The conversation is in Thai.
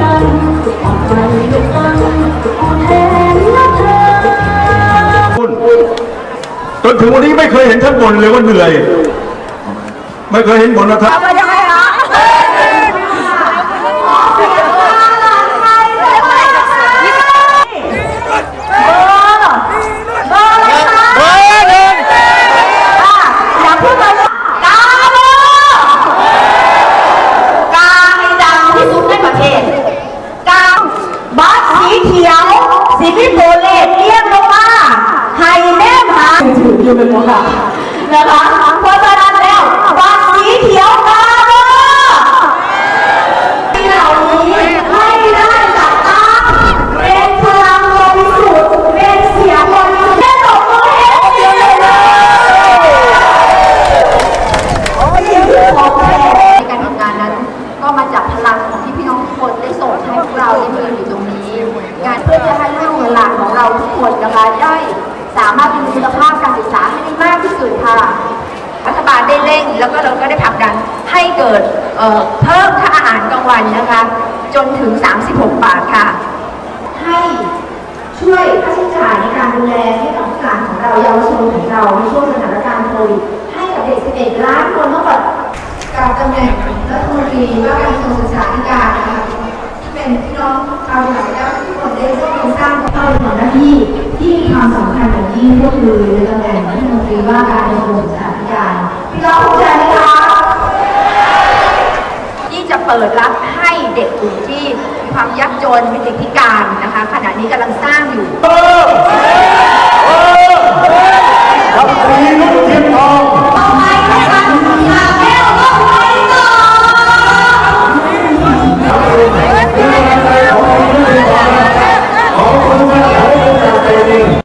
กันออกไปด้วยกันอ่อนแทนและเธอ คุณจนถึงวันนี้ไม่เคยเห็นท่านบ่นเลยว่าเหนื่อย ไม่เคยเห็นบ่นนะครับอร์เบอร์อะไรคะ เบอร์หนึ่ง อะอย่าพูดเลยกาโบกาให้ดังที่สุดในประเทศ กาบัสสีเขียว สีพิโพเลตเรียกลงมาไฮแนมหาถืออยู่เป็นหมดค่ะนะคะเพราะฉะนั้นแล้วบัสสีเขียวกาโบเหล่านี้ไม่ได้จับตั้งเป็นพลังบริสุทธิ์เป็นเสียงบริสุทธิ์และตบมือให้เสียงเลยสิ่งที่ผมแทน ในการทำงานนั้นก็มาจาก พลังของที่พี่น้องทุกคนได้ส่งให้พวกเราได้มายืนอยู่ตรงนี้ งานเพื่อจะให้ลูกหลานของเราทุกคนนะคะได้สามารถมีคุณภาพการศึกษาให้ได้มากที่สุดค่ะรัฐบาลได้เร่งแล้วก็เราก็ได้ผลักดันให้เกิดเเพิ่มค่าอาหารกลางวันนะคะ จนถึง 36 บาทค่ะ ให้ช่วยค่าใช้จ่ายในการดูแลให้กับผู้หลานของเราเยาวชนของเราในช่วงสถานการณ์โควิดให้กับเด็ก 11 ล้านคนเมื่อก่อนกับตำแหน่ง รีว่าการกระทรวงศึกษาธิการนะคะที่เป็นพี่น้องชาวไทยและทุกคนได้ร่วมสร้างเข้าในหน้าที่ที่มีความสำคัญอย่างยิ่งก็คือในตำแหน่งรัฐมนตรีว่าการกระทรวงศึกษาธิการพี่น้องภูมิใจไหมคะที่จะเปิดรับให้เด็กกลุ่มที่มีความยากจนมีเด็กพิการนะคะขณะนี้กำลังสร้างอยู่